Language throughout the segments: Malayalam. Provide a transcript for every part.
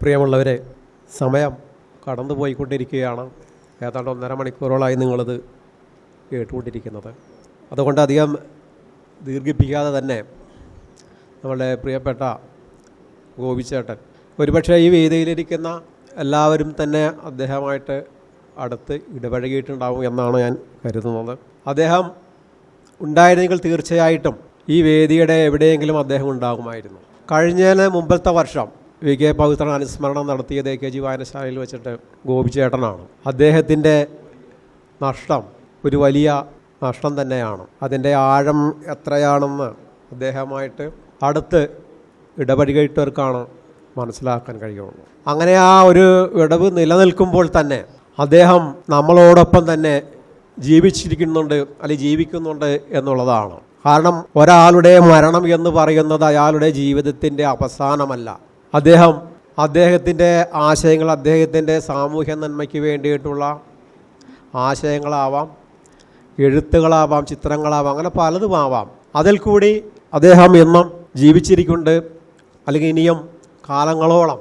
പ്രിയമുള്ളവരെ സമയം കടന്നുപോയിക്കൊണ്ടിരിക്കുകയാണ് ഏതാണ്ട് ഒന്നര മണിക്കൂറോളായി നിങ്ങളത് കേട്ടുകൊണ്ടിരിക്കുന്നത്. അതുകൊണ്ട് അധികം ദീർഘിപ്പിക്കാതെ തന്നെ നമ്മളുടെ പ്രിയപ്പെട്ട ഗോപിച്ചേട്ടൻ. ഒരുപക്ഷെ ഈ വേദിയിലിരിക്കുന്ന എല്ലാവരും തന്നെ അദ്ദേഹമായിട്ട് അടുത്ത് ഇടപഴകിയിട്ടുണ്ടാവും എന്നാണ് ഞാൻ കരുതുന്നത്. അദ്ദേഹം ഉണ്ടായിരുന്നെങ്കിൽ തീർച്ചയായിട്ടും ഈ വേദിയുടെ എവിടെയെങ്കിലും അദ്ദേഹം ഉണ്ടാകുമായിരുന്നു. കഴിഞ്ഞതിന് മുമ്പത്തെ വർഷം വി കെ അനുസ്മരണം നടത്തിയത് എ കെ ജി വായനശാലയിൽ വെച്ചിട്ട് ഗോപിച്ചേട്ടനാണ് അദ്ദേഹത്തിന്റെ നഷ്ടം ഒരു വലിയ നഷ്ടം തന്നെയാണ്. അതിന്റെ ആഴം എത്രയാണെന്ന് അദ്ദേഹമായിട്ട് അടുത്ത് ഇടപഴകിയിട്ടവർക്കാണ് മനസ്സിലാക്കാൻ കഴിയുള്ളൂ. അങ്ങനെ ആ ഒരു ഇടവ് നിലനിൽക്കുമ്പോൾ തന്നെ അദ്ദേഹം നമ്മളോടൊപ്പം തന്നെ ജീവിച്ചിരിക്കുന്നുണ്ട് അല്ലെങ്കിൽ ജീവിക്കുന്നുണ്ട് എന്നുള്ളതാണ്. കാരണം ഒരാളുടെ മരണം എന്ന് പറയുന്നത് അയാളുടെ ജീവിതത്തിന്റെ അവസാനമല്ല. അദ്ദേഹം അദ്ദേഹത്തിന്റെ ആശയങ്ങൾ അദ്ദേഹത്തിന്റെ സാമൂഹ്യ നന്മയ്ക്ക് വേണ്ടിയിട്ടുള്ള ആശയങ്ങളാവാം എഴുത്തുകളാവാം ചിത്രങ്ങളാവാം അങ്ങനെ പലതും ആവാം. അതിൽ കൂടി അദ്ദേഹം എന്നും ജീവിച്ചിരിക്കുന്നുണ്ട്. അല്ലെങ്കിൽ ഇനിയും കാലങ്ങളോളം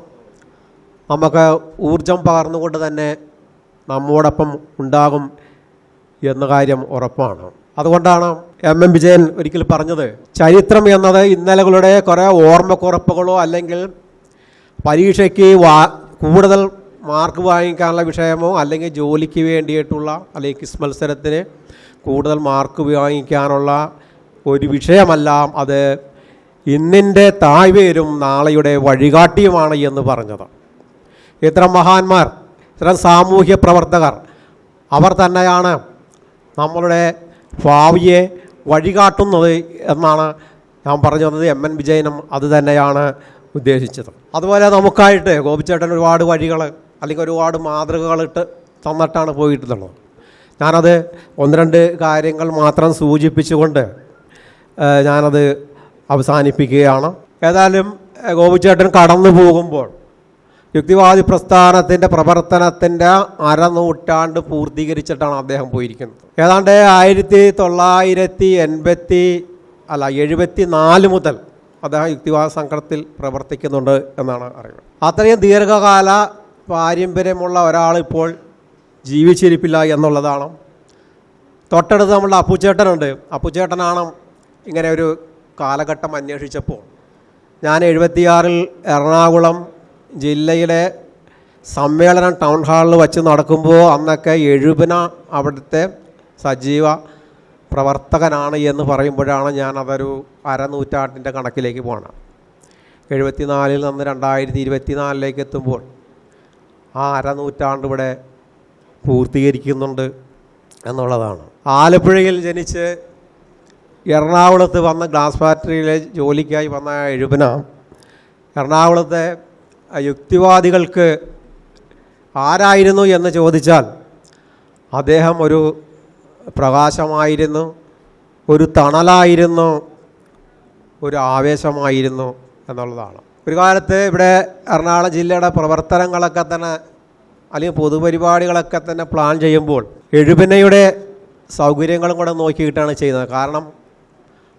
നമുക്ക് ഊർജം പകർന്നുകൊണ്ട് തന്നെ നമ്മോടൊപ്പം ഉണ്ടാകും എന്ന കാര്യം ഉറപ്പാണ്. അതുകൊണ്ടാണ് എം എം വിജയൻ ഒരിക്കൽ പറഞ്ഞത് ചരിത്രം എന്നത് ഇന്നലകളുടെ കുറേ ഓർമ്മക്കുറപ്പുകളോ അല്ലെങ്കിൽ പരീക്ഷയ്ക്ക് വാ കൂടുതൽ മാർക്ക് വാങ്ങിക്കാനുള്ള വിഷയമോ അല്ലെങ്കിൽ ജോലിക്ക് വേണ്ടിയിട്ടുള്ള അല്ലെങ്കിൽ ക്വിസ് മത്സരത്തിന് കൂടുതൽ മാർക്ക് വാങ്ങിക്കാനുള്ള ഒരു വിഷയമല്ല അത് ഇന്നിന്റെ താഴ്വേരും നാളെയുടെ വഴികാട്ടിയുമാണ് എന്ന് പറഞ്ഞത്. ഇത്തരം മഹാന്മാർ ഇത്തരം സാമൂഹ്യ പ്രവർത്തകർ അവർ തന്നെയാണ് നമ്മളുടെ ഭാവിയെ വഴികാട്ടുന്നത് എന്നാണ് ഞാൻ പറഞ്ഞു വന്നത്. എം എൻ വിജയനും അത് തന്നെയാണ്. ഉദ്ദേശിച്ചത്. അതുപോലെ നമുക്കായിട്ട് ഗോപിച്ചേട്ടൻ ഒരുപാട് വഴികൾ അല്ലെങ്കിൽ ഒരുപാട് മാതൃകകളിട്ട് തന്നിട്ടാണ് പോയിട്ടുള്ളത്. ഞാനത് ഒന്ന് രണ്ട് കാര്യങ്ങൾ മാത്രം സൂചിപ്പിച്ചുകൊണ്ട് ഞാനത് അവസാനിപ്പിക്കുകയാണ്. ഏതായാലും ഗോപിച്ചേട്ടൻ കടന്നു പോകുമ്പോൾ യുക്തിവാദി പ്രസ്ഥാനത്തിന്റെ പ്രവർത്തനത്തിന്റെ അരനൂറ്റാണ്ട് പൂർത്തീകരിച്ചിട്ടാണ് അദ്ദേഹം പോയിരിക്കുന്നത്. ഏതാണ്ട് ആയിരത്തി തൊള്ളായിരത്തി എൺപത്തി അല്ല എഴുപത്തി നാല് മുതൽ അദ്ദേഹം യുക്തിവാദ സംഘത്തിൽ പ്രവർത്തിക്കുന്നുണ്ട് എന്നാണ് അറിവ് അത്രയും ദീർഘകാല പാരമ്പര്യമുള്ള ഒരാൾ ഇപ്പോൾ ജീവിച്ചിരിപ്പില്ല എന്നുള്ളതാണ്. തൊട്ടടുത്ത് നമ്മളുടെ അപ്പുച്ചേട്ടനുണ്ട്. അപ്പുച്ചേട്ടനാണ് ഇങ്ങനെ ഒരു കാലഘട്ടം അന്വേഷിച്ചപ്പോൾ. ഞാൻ എഴുപത്തിയാറിൽ എറണാകുളം ജില്ലയിലെ സമ്മേളനം ടൗൺ ഹാളിൽ വച്ച് നടക്കുമ്പോൾ അന്നൊക്കെ എഴുപന അവിടുത്തെ സജീവ പ്രവർത്തകനാണ് എന്ന് പറയുമ്പോഴാണ് ഞാൻ അതൊരു അരനൂറ്റാണ്ടിന്റെ കണക്കിലേക്ക് പോകണം എഴുപത്തിനാലിൽ നിന്ന് രണ്ടായിരത്തി ഇരുപത്തിനാലിലേക്ക് എത്തുമ്പോൾ ആ അരനൂറ്റാണ്ട് ഇവിടെ പൂർത്തീകരിക്കുന്നുണ്ട് എന്നുള്ളതാണ്. ആലപ്പുഴയിൽ ജനിച്ച് എറണാകുളത്ത് വന്ന ഗ്ലാസ് ഫാക്ടറിയിലെ ജോലിക്കായി വന്ന എഴുപന എറണാകുളത്തെ യുക്തിവാദികൾക്ക് ആരായിരുന്നു എന്ന് ചോദിച്ചാൽ അദ്ദേഹം ഒരു പ്രകാശമായിരുന്നു ഒരു തണലായിരുന്നു ഒരു ആവേശമായിരുന്നു എന്നുള്ളതാണ്. ഒരു കാലത്ത് ഇവിടെ എറണാകുളം ജില്ലയുടെ പ്രവർത്തനങ്ങളൊക്കെ തന്നെ അല്ലെങ്കിൽ പൊതുപരിപാടികളൊക്കെ തന്നെ പ്ലാൻ ചെയ്യുമ്പോൾ എഴുപനയുടെ സൗകര്യങ്ങളും കൂടെ നോക്കിയിട്ടാണ് ചെയ്യുന്നത്. കാരണം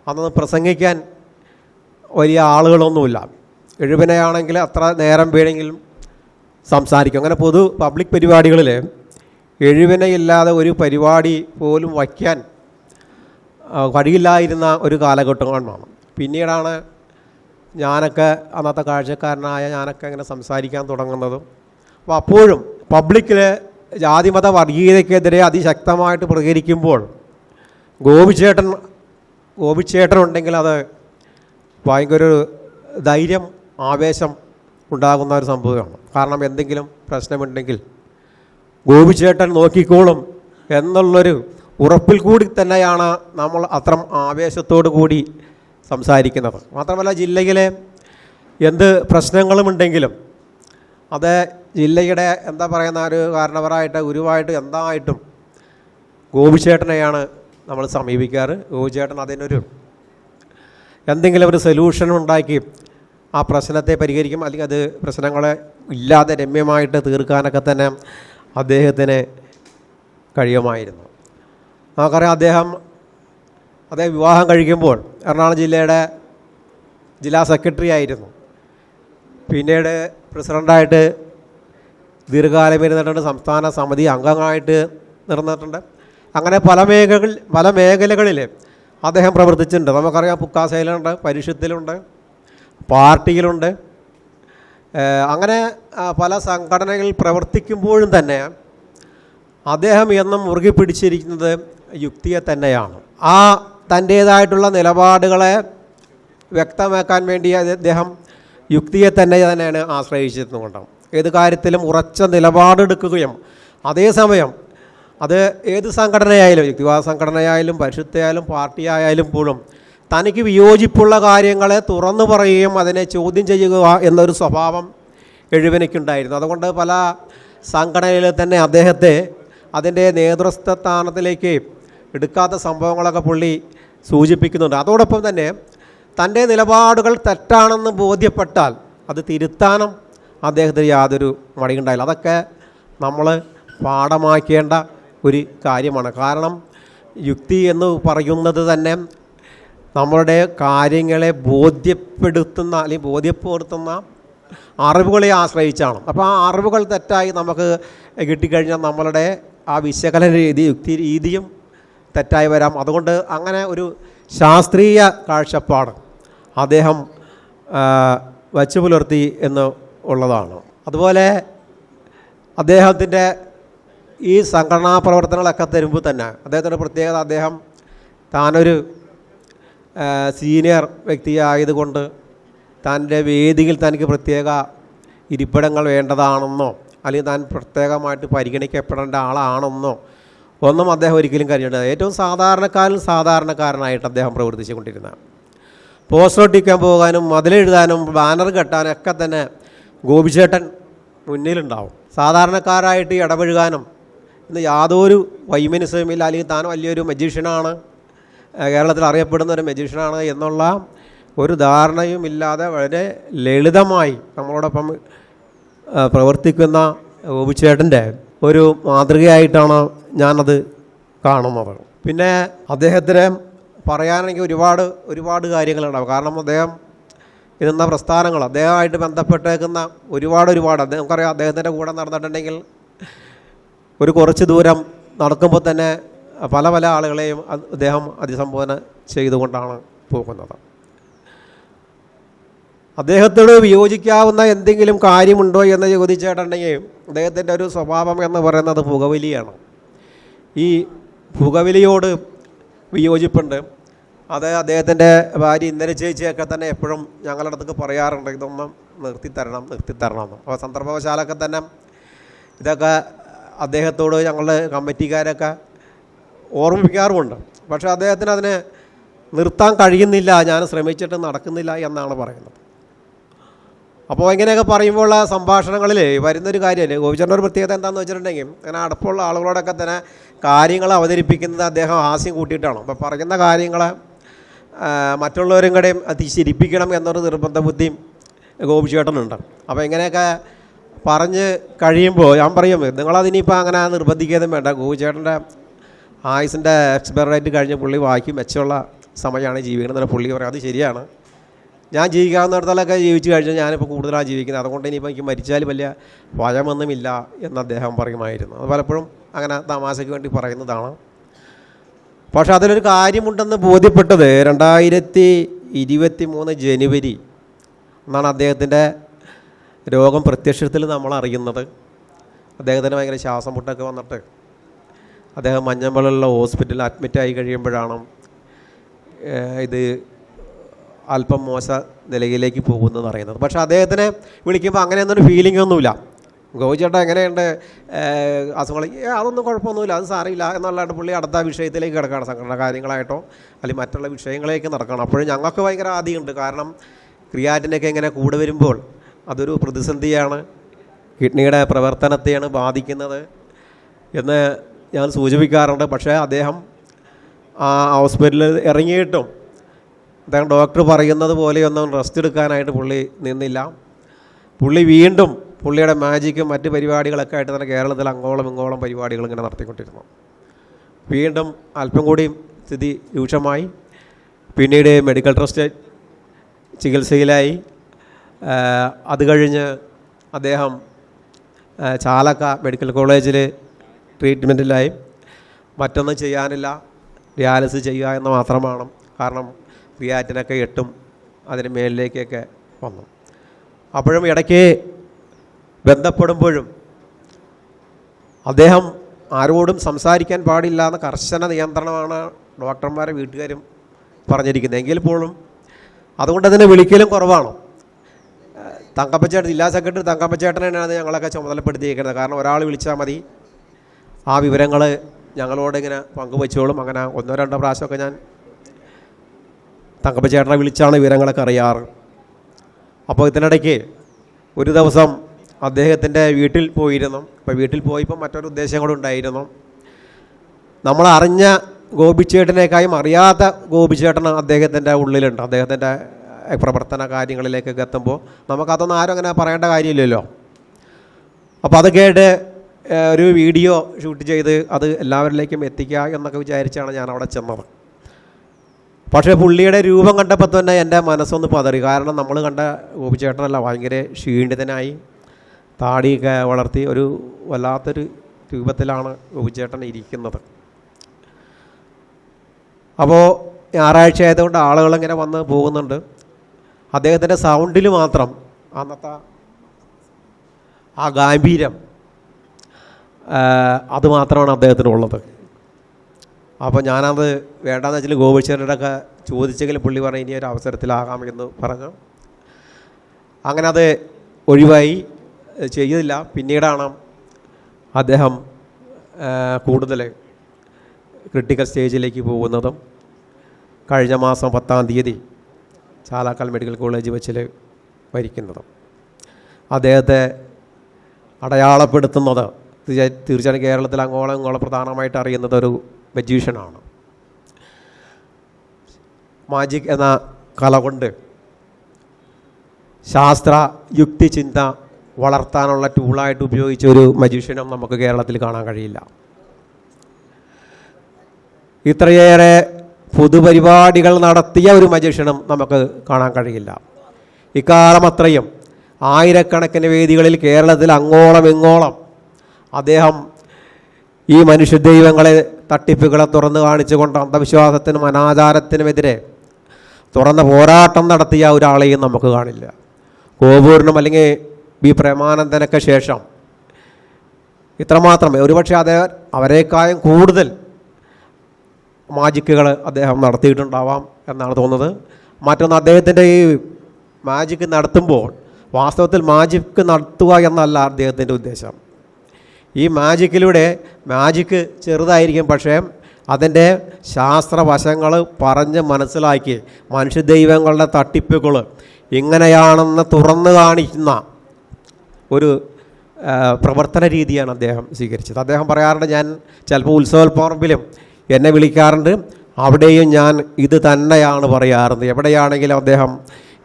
അന്ന് പ്രസംഗിക്കാൻ വലിയ ആളുകളൊന്നുമില്ല. എഴുപനയാണെങ്കിൽ അത്ര നേരം വേണമെങ്കിലും സംസാരിക്കും. അങ്ങനെ പൊതു പബ്ലിക് പരിപാടികളിൽ എഴുപനയില്ലാതെ ഒരു പരിപാടി പോലും വയ്ക്കാൻ വഴിയില്ലായിരുന്ന ഒരു കാലഘട്ടമാണ് പിന്നീടാണ് ഞാനൊക്കെ അന്നത്തെ കാഴ്ചക്കാരനായ ഞാനൊക്കെ അങ്ങനെ സംസാരിക്കാൻ തുടങ്ങുന്നതും അപ്പോൾ അപ്പോഴും പബ്ലിക്കിൽ ജാതിമത വർഗീയതയ്ക്കെതിരെ അതിശക്തമായിട്ട് പ്രതികരിക്കുമ്പോൾ ഗോപിച്ചേട്ടൻ ഗോപിച്ചേട്ടൻ ഉണ്ടെങ്കിൽ അത് ഭയങ്കര ഒരു ധൈര്യം ആവേശം ഉണ്ടാകുന്ന ഒരു സംഭവമാണ്. കാരണം എന്തെങ്കിലും പ്രശ്നമുണ്ടെങ്കിൽ ഗോപിച്ചേട്ടൻ നോക്കിക്കോളും എന്നുള്ളൊരു ഉറപ്പിൽ കൂടി തന്നെയാണ് നമ്മൾ അത്രം ആവേശത്തോടു കൂടി സംസാരിക്കുന്നത്. മാത്രമല്ല ജില്ലയിലെ എന്ത് പ്രശ്നങ്ങളുമുണ്ടെങ്കിലും അത് ജില്ലയുടെ എന്താ പറയുന്ന ഒരു കാരണവരായിട്ട് ഗുരുവായിട്ട് എന്തായിട്ടും ഗോപിച്ചേട്ടനെയാണ് നമ്മൾ സമീപിക്കാറ്. ഗോപിച്ചേട്ടൻ അതിനൊരു എന്തെങ്കിലും ഒരു സൊല്യൂഷൻ ഉണ്ടാക്കി ആ പ്രശ്നത്തെ പരിഹരിക്കും. അല്ലെങ്കിൽ അത് പ്രശ്നങ്ങളെ ഇല്ലാതെ രമ്യമായിട്ട് തീർക്കാനൊക്കെ തന്നെ അദ്ദേഹത്തിന് കഴിയുമായിരുന്നു. നമുക്കറിയാം അദ്ദേഹം അദ്ദേഹം വിവാഹം കഴിക്കുമ്പോൾ എറണാകുളം ജില്ലയുടെ ജില്ലാ സെക്രട്ടറി ആയിരുന്നു. പിന്നീട് പ്രസിഡന്റായിട്ട് ദീർഘകാലം ഇരുന്നിട്ടുണ്ട് സംസ്ഥാന സമിതി അംഗമായിട്ട് നിർന്നിട്ടുണ്ട് അങ്ങനെ പല മേഖലകൾ പല മേഖലകളിൽ അദ്ദേഹം പ്രവർത്തിച്ചിട്ടുണ്ട്. നമുക്കറിയാം പുക്കാസയിലുണ്ട് പരിഷത്തിലുണ്ട് പാർട്ടിയിലുണ്ട്. അങ്ങനെ പല സംഘടനകളിൽ പ്രവർത്തിക്കുമ്പോഴും തന്നെ അദ്ദേഹം എന്നും മുറുകി പിടിച്ചിരിക്കുന്നത് യുക്തിയെ തന്നെയാണ്. ആ തന്റേതായിട്ടുള്ള നിലപാടുകളെ വ്യക്തമാക്കാൻ വേണ്ടി അദ്ദേഹം യുക്തിയെ തന്നെ തന്നെയാണ് ആശ്രയിച്ചിരുന്നുകൊണ്ട്. ഏത് കാര്യത്തിലും ഉറച്ച നിലപാടെടുക്കുകയും അതേസമയം അത് ഏത് സംഘടനയായാലും യുക്തിവാദ സംഘടനയായാലും പരിശുദ്ധയായാലും പാർട്ടിയായാലും പോലും തനിക്ക് വിയോജിപ്പുള്ള കാര്യങ്ങളെ തുറന്നു പറയുകയും അതിനെ ചോദ്യം ചെയ്യുക എന്നൊരു സ്വഭാവം എഴുവനയ്ക്കുണ്ടായിരുന്നു. അതുകൊണ്ട് പല സംഘടനയിൽ തന്നെ അദ്ദേഹത്തെ അതിന്റെ നേതൃത്വ സ്ഥാനത്തിലേക്ക് എടുക്കാത്ത സംഭവങ്ങളൊക്കെ പുള്ളി സൂചിപ്പിക്കുന്നുണ്ട്. അതോടൊപ്പം തന്നെ തന്റെ നിലപാടുകൾ തെറ്റാണെന്ന് ബോധ്യപ്പെട്ടാൽ അത് തിരുത്താനും അദ്ദേഹത്തിന് യാതൊരു മടിയുണ്ടായില്ല. അതൊക്കെ നമ്മൾ പാഠമാക്കേണ്ട ഒരു കാര്യമാണ്. കാരണം യുക്തി എന്ന് പറയുന്നത് തന്നെ നമ്മളുടെ കാര്യങ്ങളെ ബോധ്യപ്പെടുത്തുന്ന അല്ലെങ്കിൽ ബോധ്യപ്പെടുത്തുന്ന അറിവുകളെ ആശ്രയിച്ചാണ്. അപ്പോൾ ആ അറിവുകൾ തെറ്റായി നമുക്ക് കിട്ടിക്കഴിഞ്ഞാൽ നമ്മളുടെ ആ വിശകലന രീതി യുക്തി രീതിയും തെറ്റായി വരാം. അതുകൊണ്ട് അങ്ങനെ ഒരു ശാസ്ത്രീയ കാഴ്ചപ്പാട് അദ്ദേഹം വച്ചു പുലർത്തി എന്ന് ഉള്ളതാണ്. അതുപോലെ അദ്ദേഹത്തിന്റെ ഈ സംഘടനാ പ്രവർത്തനങ്ങളൊക്കെ തരുമ്പോൾ തന്നെ അദ്ദേഹത്തിന്റെ പ്രത്യേകത അദ്ദേഹം താനൊരു സീനിയർ വ്യക്തിയായതുകൊണ്ട് തന്റെ വേദിയിൽ തനിക്ക് പ്രത്യേക ഇരിപ്പിടങ്ങൾ വേണ്ടതാണെന്നോ അല്ലെങ്കിൽ താൻ പ്രത്യേകമായിട്ട് പരിഗണിക്കപ്പെടേണ്ട ആളാണെന്നോ ഒന്നും അദ്ദേഹം ഒരിക്കലും കരുതേണ്ടത് ഏറ്റവും സാധാരണക്കാരിൽ സാധാരണക്കാരനായിട്ട് അദ്ദേഹം പ്രവർത്തിച്ചുകൊണ്ടിരുന്നത് പോസ്റ്റർ ഒട്ടിക്കാൻ പോകാനും മതിലെഴുതാനും ബാനർ കെട്ടാനും ഒക്കെ തന്നെ ഗോപിച്ചേട്ടൻ മുന്നിലുണ്ടാവും. സാധാരണക്കാരായിട്ട് ഇടപഴകാനും ഇന്ന് യാതൊരു വൈമനസ്യമില്ല അല്ലെങ്കിൽ താൻ വലിയൊരു മജീഷ്യനാണ് കേരളത്തിൽ അറിയപ്പെടുന്ന ഒരു മജീഷ്യനാണ് എന്നുള്ള ഒരു ധാരണയും ഇല്ലാതെ വളരെ ലളിതമായി നമ്മളോടൊപ്പം പ്രവർത്തിക്കുന്ന ഗോപിച്ചേട്ടന്റെ ഒരു മാതൃകയായിട്ടാണ് ഞാനത് കാണുന്നത്. പിന്നെ അദ്ദേഹത്തിന് പറയാനെങ്കിൽ ഒരുപാട് ഒരുപാട് കാര്യങ്ങളുണ്ടാവും. കാരണം അദ്ദേഹം ഇരുന്ന പ്രസ്ഥാനങ്ങൾ അദ്ദേഹമായിട്ട് ബന്ധപ്പെട്ടേക്കുന്ന ഒരുപാട് ഒരുപാട്. അദ്ദേഹം നമുക്കറിയാം അദ്ദേഹത്തിന്റെ കൂടെ നടന്നിട്ടുണ്ടെങ്കിൽ ഒരു കുറച്ച് ദൂരം നടക്കുമ്പോൾ തന്നെ പല പല ആളുകളെയും അദ്ദേഹം അതിസംബോധന ചെയ്തുകൊണ്ടാണ് പോകുന്നത്. അദ്ദേഹത്തോട് വിയോജിക്കാവുന്ന എന്തെങ്കിലും കാര്യമുണ്ടോ എന്ന് ചോദിച്ചിട്ടുണ്ടെങ്കിൽ അദ്ദേഹത്തിന്റെ ഒരു സ്വഭാവം എന്ന് പറയുന്നത് പുകവലിയാണ്. ഈ പുകവലിയോട് വിയോജിപ്പുണ്ട്. അത് അദ്ദേഹത്തിന്റെ ഭാര്യ ഇന്നലെ ചേച്ചിയൊക്കെ തന്നെ എപ്പോഴും ഞങ്ങളുടെ അടുത്തേക്ക് പറയാറുണ്ട് ഇതൊന്നും നിർത്തിത്തരണം നിർത്തിത്തരണം എന്ന്. അപ്പോൾ സന്ദർഭവശാലൊക്കെ തന്നെ ഇതൊക്കെ അദ്ദേഹത്തോട് ഞങ്ങളുടെ കമ്മിറ്റിക്കാരൊക്കെ ഓർമ്മിപ്പിക്കാറുമുണ്ട് പക്ഷേ അദ്ദേഹത്തിന് അതിനെ നിർത്താൻ കഴിയുന്നില്ല ഞാൻ ശ്രമിച്ചിട്ട് നടക്കുന്നില്ല എന്നാണ് പറയുന്നത്. അപ്പോൾ ഇങ്ങനെയൊക്കെ പറയുമ്പോൾ ആ സംഭാഷണങ്ങളിൽ വരുന്നൊരു കാര്യമല്ലേ ഗോപിച്ചേട്ടന്റെ ഒരു പ്രത്യേകത എന്താണെന്ന് വെച്ചിട്ടുണ്ടെങ്കിൽ അങ്ങനെ അടുപ്പുള്ള ആളുകളോടൊക്കെ തന്നെ കാര്യങ്ങൾ അവതരിപ്പിക്കുന്നത് അദ്ദേഹം ഹാസ്യം കൂട്ടിയിട്ടാണ്. അപ്പോൾ പറയുന്ന കാര്യങ്ങൾ മറ്റുള്ളവരും കൂടെയും അതിശരിപ്പിക്കണം എന്നൊരു നിർബന്ധ ബുദ്ധിയും ഗോപിച്ചേട്ടനുണ്ട്. അപ്പോൾ ഇങ്ങനെയൊക്കെ പറഞ്ഞ് കഴിയുമ്പോൾ ഞാൻ പറയും നിങ്ങളതിനിപ്പോൾ അങ്ങനെ നിർബന്ധിക്കുകയും വേണ്ട. ഗോപിച്ചേട്ടന്റെ ആയുസിന്റെ എക്സ്പയർ ഡേറ്റ് കഴിഞ്ഞ പുള്ളി വായിക്കും മെച്ചമുള്ള സമയമാണ് ജീവിക്കുന്നത്. പുള്ളി പറയും അത് ശരിയാണ്. ഞാൻ ജീവിക്കാവുന്നിടത്തോളൊക്കെ ജീവിച്ചു കഴിഞ്ഞാൽ ഞാനിപ്പോൾ കൂടുതലാണ് ജീവിക്കുന്നത്. അതുകൊണ്ട് ഇനിയിപ്പോൾ എനിക്ക് മരിച്ചാൽ വലിയ ഭയമൊന്നുമില്ല എന്ന് അദ്ദേഹം പറയുമായിരുന്നു. അത് പലപ്പോഴും അങ്ങനെ തമാശയ്ക്ക് വേണ്ടി പറയുന്നതാണ്. പക്ഷെ അതിലൊരു കാര്യമുണ്ടെന്ന് ബോധ്യപ്പെട്ടത് രണ്ടായിരത്തി ഇരുപത്തി മൂന്ന് ജനുവരി എന്നാണ് അദ്ദേഹത്തിന്റെ രോഗം പ്രത്യക്ഷത്തിൽ നമ്മൾ അറിയുന്നത് അദ്ദേഹത്തിന് ഭയങ്കര ശ്വാസം മുട്ടൊക്കെ വന്നിട്ട് അദ്ദേഹം മഞ്ഞമ്പളുള്ള ഹോസ്പിറ്റലിൽ അഡ്മിറ്റായി കഴിയുമ്പോഴാണ് ഇത് അല്പം മോശ നിലയിലേക്ക് പോകുന്നതെന്ന് പറയുന്നത്. പക്ഷേ അദ്ദേഹത്തിനെ വിളിക്കുമ്പോൾ അങ്ങനെ എന്നൊരു ഫീലിംഗ് ഒന്നുമില്ല ഗോപിച്ചേട്ടാ എങ്ങനെയുണ്ട്? അസുഖങ്ങൾ അതൊന്നും കുഴപ്പമൊന്നുമില്ല അത് സാറിയില്ല എന്നുള്ളതായിട്ട് പുള്ളി അടുത്ത വിഷയത്തിലേക്ക് കിടക്കുകയാണ് സംഘടന കാര്യങ്ങളായിട്ടോ അല്ലെങ്കിൽ മറ്റുള്ള വിഷയങ്ങളിലേക്ക് നടക്കണം. അപ്പോഴും ഞങ്ങൾക്ക് ഭയങ്കര ആദ്യമുണ്ട് കാരണം ക്രിയാറ്റിനൊക്കെ ഇങ്ങനെ കൂടെ വരുമ്പോൾ അതൊരു പ്രതിസന്ധിയാണ് കിഡ്നിയുടെ പ്രവർത്തനത്തെയാണ് ബാധിക്കുന്നത്. എന്ന് ഞാൻ സൂചിപ്പിക്കാറുണ്ട്. പക്ഷേ അദ്ദേഹം ആ ഹോസ്പിറ്റലിൽ ഇറങ്ങിയിട്ടും അദ്ദേഹം ഡോക്ടർ പറയുന്നത് പോലെയൊന്നും റെസ്റ്റ് എടുക്കാനായിട്ട് പുള്ളി നിന്നില്ല. പുള്ളി വീണ്ടും പുള്ളിയുടെ മാജിക്കും മറ്റ് പരിപാടികളൊക്കെ ആയിട്ട് തന്നെ കേരളത്തിൽ അങ്ങോളം ഇങ്ങോളം പരിപാടികൾ ഇങ്ങനെ നടത്തിക്കൊണ്ടിരുന്നു. വീണ്ടും അല്പം കൂടി സ്ഥിതി രൂക്ഷമായി. പിന്നീട് മെഡിക്കൽ ട്രസ്റ്റ് ചികിത്സയിലായി. അത് കഴിഞ്ഞ് അദ്ദേഹം ചാലക്ക മെഡിക്കൽ കോളേജിൽ ട്രീറ്റ്മെന്റിലായി. മറ്റൊന്നും ചെയ്യാനില്ല. ഡയാലിസിസ് ചെയ്യുക എന്ന് മാത്രമാണ് കാരണം ക്രിയാറ്റിനൊക്കെ എട്ടും അതിന് മേലിലേക്കൊക്കെ വന്നു. അപ്പോഴും ഇടയ്ക്ക് ബന്ധപ്പെടുമ്പോഴും അദ്ദേഹം ആരോടും സംസാരിക്കാൻ പാടില്ല എന്ന കർശന നിയന്ത്രണമാണ് ഡോക്ടർമാരെ വീട്ടുകാരും പറഞ്ഞിരിക്കുന്നത്. എങ്കിൽ പോലും അതുകൊണ്ട് അതിനെ വിളിക്കലും കുറവാണ്. തങ്കപ്പച്ചേട്ടൻ ജില്ലാ സെക്രട്ടറി തങ്കപ്പച്ചേട്ടനാണ് ഞങ്ങളൊക്കെ ചുമതലപ്പെടുത്തിയിരിക്കുന്നത്. കാരണം ഒരാൾ വിളിച്ചാൽ മതി. ആ വിവരങ്ങൾ ഞങ്ങളോട് ഇങ്ങനെ പങ്കുവെച്ചോളും. അങ്ങനെ ഒന്നോ രണ്ടോ പ്രാവശ്യമൊക്കെ ഞാൻ തങ്കപ്പ ചേട്ടനെ വിളിച്ചാണ് വിവരങ്ങളൊക്കെ അറിയാറ്. അപ്പോൾ ഇതിനിടയ്ക്ക് ഒരു ദിവസം അദ്ദേഹത്തിന്റെ വീട്ടിൽ പോയിരുന്നു. അപ്പോൾ വീട്ടിൽ പോയിപ്പോൾ മറ്റൊരു ഉദ്ദേശം കൂടെ ഉണ്ടായിരുന്നു. നമ്മൾ അറിഞ്ഞ ഗോപിച്ചേട്ടനേക്കായും അറിയാത്ത ഗോപിച്ചേട്ടൻ അദ്ദേഹത്തിന്റെ ഉള്ളിലുണ്ട്. അദ്ദേഹത്തിന്റെ പ്രവർത്തന കാര്യങ്ങളിലേക്കൊക്കെ എത്തുമ്പോൾ നമുക്കതൊന്നും ആരും അങ്ങനെ പറയേണ്ട കാര്യമില്ലല്ലോ. അപ്പോൾ അത് കേട്ട് ഒരു വീഡിയോ ഷൂട്ട് ചെയ്ത് അത് എല്ലാവരിലേക്കും എത്തിക്കുക എന്നൊക്കെ വിചാരിച്ചാണ് ഞാൻ അവിടെ ചെന്നത്. പക്ഷേ പുള്ളിയുടെ രൂപം കണ്ടപ്പോൾ തന്നെ എന്റെ മനസ്സൊന്ന് പതറി. കാരണം നമ്മൾ കണ്ട ഗോപിച്ചേട്ടനല്ല ഭയങ്കര ക്ഷീണിതനായി താടിയൊക്കെ വളർത്തി ഒരു വല്ലാത്തൊരു രൂപത്തിലാണ് ഗോപിച്ചേട്ടൻ ഇരിക്കുന്നത്. അപ്പോൾ ഞായറാഴ്ച ആയതുകൊണ്ട് ആളുകളിങ്ങനെ വന്ന് പോകുന്നുണ്ട്. അദ്ദേഹത്തിന്റെ സൗണ്ടിൽ മാത്രം അന്നത്തെ ആ ഗാംഭീര്യം അത് മാത്രമാണ് അദ്ദേഹത്തിനുള്ളത്. അപ്പോൾ ഞാനത് വേണ്ടാന്ന് വെച്ചാൽ ഗോപിച്ചേട്ടന്റെ ഒക്കെ ചോദിച്ചെങ്കിൽ പുള്ളി പറഞ്ഞ ഇനി ഒരു അവസരത്തിലാകാം എന്ന് പറഞ്ഞു. അങ്ങനെ അത് ഒഴിവായി. ചെയ്തില്ല. പിന്നീടാണ് അദ്ദേഹം കൂടുതൽ ക്രിട്ടിക്കൽ സ്റ്റേജിലേക്ക് പോകുന്നതും കഴിഞ്ഞ മാസം പത്താം തീയതി ചാലാക്കാൽ മെഡിക്കൽ കോളേജ് വെച്ചിൽ മരിക്കുന്നതും അദ്ദേഹത്തെ അടയാളപ്പെടുത്തുന്നത് തീർച്ചയായും കേരളത്തിൽ അങ്ങോളം ഇങ്ങോളം പ്രധാനമായിട്ട് അറിയുന്നത് ഒരു മജീഷ്യനാണ് മാജിക് എന്ന കല കൊണ്ട് ശാസ്ത്ര യുക്തി ചിന്ത വളർത്താനുള്ള ടൂളായിട്ട് ഉപയോഗിച്ച ഒരു മജീഷ്യനും നമുക്ക് കേരളത്തിൽ കാണാൻ കഴിയില്ല. ഇത്രയേറെ പൊതുപരിപാടികൾ നടത്തിയ ഒരു മജീഷ്യനും നമുക്ക് കാണാൻ കഴിയില്ല. ഇക്കാലം അത്രയും ആയിരക്കണക്കിന് വേദികളിൽ കേരളത്തിൽ അങ്ങോളം ഇങ്ങോളം അദ്ദേഹം ഈ മനുഷ്യ ദൈവങ്ങളെ തട്ടിപ്പുകളെ തുറന്നു കാണിച്ചുകൊണ്ട് അന്ധവിശ്വാസത്തിനും അനാചാരത്തിനുമെതിരെ തുറന്ന പോരാട്ടം നടത്തിയ ഒരാളെയും നമുക്ക് കാണില്ല. കോപൂരിനും അല്ലെങ്കിൽ ബി പ്രേമാനന്ദനൊക്കെ ശേഷം ഇത്രമാത്രമേ. ഒരുപക്ഷെ അദ്ദേഹം അവരെക്കാളും കൂടുതൽ മാജിക്കുകൾ അദ്ദേഹം നടത്തിയിട്ടുണ്ടാവാം എന്നാണ് തോന്നുന്നത്. മറ്റൊന്ന് അദ്ദേഹത്തിന്റെ ഈ മാജിക്ക് നടത്തുമ്പോൾ വാസ്തവത്തിൽ മാജിക്ക് നടത്തുക എന്നല്ല അദ്ദേഹത്തിന്റെ ഉദ്ദേശം. ഈ മാജിക്കിലൂടെ മാജിക്ക് ചെറുതായിരിക്കും പക്ഷേ അതിന്റെ ശാസ്ത്രവശങ്ങൾ പറഞ്ഞ് മനസ്സിലാക്കി മനുഷ്യദൈവങ്ങളുടെ തട്ടിപ്പുകൾ ഇങ്ങനെയാണെന്ന് തുറന്നു കാണിക്കുന്ന ഒരു പ്രവർത്തന രീതിയാണ് അദ്ദേഹം സ്വീകരിച്ചത്. അദ്ദേഹം പറയാറുണ്ട് ഞാൻ ചിലപ്പോൾ ഉത്സവപ്പറമ്പിലും എന്നെ വിളിക്കാറുണ്ട്. അവിടെയും ഞാൻ ഇത് തന്നെയാണ് പറയാറുണ്ട്. എവിടെയാണെങ്കിലും അദ്ദേഹം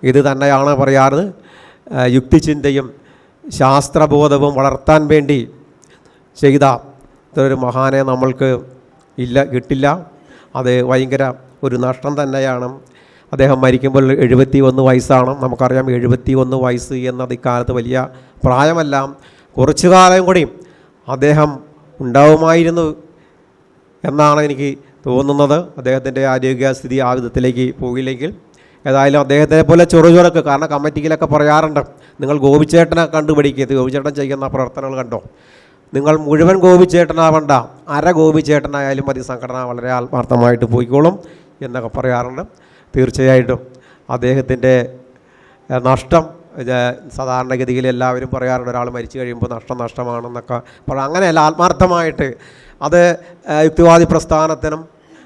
ഇത് തന്നെയാണ് പറയാറ് യുക്തിചിന്തയും ശാസ്ത്രബോധവും വളർത്താൻ വേണ്ടി ചെയ്ത. ഒരു മഹാനെ നമ്മൾക്ക് ഇല്ല കിട്ടില്ല. അത് ഭയങ്കര ഒരു നഷ്ടം തന്നെയാണ്. അദ്ദേഹം മരിക്കുമ്പോൾ എഴുപത്തി ഒന്ന് വയസ്സാണ്. നമുക്കറിയാം എഴുപത്തി ഒന്ന് വയസ്സ് എന്നത് ഇക്കാലത്ത് വലിയ പ്രായമല്ല. കുറച്ചു കാലം കൂടി അദ്ദേഹം ഉണ്ടാവുമായിരുന്നു എന്നാണ് എനിക്ക് തോന്നുന്നത്. അദ്ദേഹത്തിന്റെ ആരോഗ്യസ്ഥിതി ആ വിധത്തിലേക്ക് പോയില്ലെങ്കിൽ. ഏതായാലും അദ്ദേഹത്തെ പോലെ ചൊറുചൊറുക്ക് കാരണം കമ്മിറ്റിയിലൊക്കെ പറയാറുണ്ട്. നിങ്ങൾ ഗോപിച്ചേട്ടനെ കണ്ടുപിടിക്കുക ഗോപിച്ചേട്ടൻ ചെയ്യുന്ന പ്രവർത്തനങ്ങൾ കണ്ടോ? നിങ്ങൾ മുഴുവൻ ഗോപിച്ചേട്ടനാവണ്ട അര ഗോപിച്ചേട്ടനായാലും മതി. സംഘടന വളരെ ആത്മാർത്ഥമായിട്ട് പോയിക്കോളും എന്നൊക്കെ പറയാറുണ്ട്. തീർച്ചയായിട്ടും അദ്ദേഹത്തിന്റെ നഷ്ടം സാധാരണഗതിയിൽ എല്ലാവരും പറയാറുണ്ട്. ഒരാൾ മരിച്ചു കഴിയുമ്പോൾ നഷ്ടം നഷ്ടമാണെന്നൊക്കെ പറയാം അങ്ങനെയല്ല ആത്മാർത്ഥമായിട്ട് അത് യുക്തിവാദി പ്രസ്ഥാനത്തിനും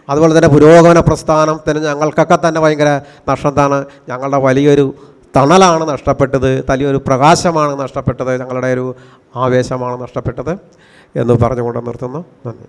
അതുപോലെ തന്നെ പുരോഗമന പ്രസ്ഥാനത്തിന് ഞങ്ങൾക്കൊക്കെ തന്നെ ഭയങ്കര നഷ്ടത്താണ് ഞങ്ങളുടെ വലിയൊരു തണലാണ് നഷ്ടപ്പെട്ടത് തലയൊരു പ്രകാശമാണ് നഷ്ടപ്പെട്ടത് ഞങ്ങളുടെ ഒരു ആവേശമാണ് നഷ്ടപ്പെട്ടത് എന്ന് പറഞ്ഞുകൊണ്ട് നിർത്തുന്നു. നന്ദി.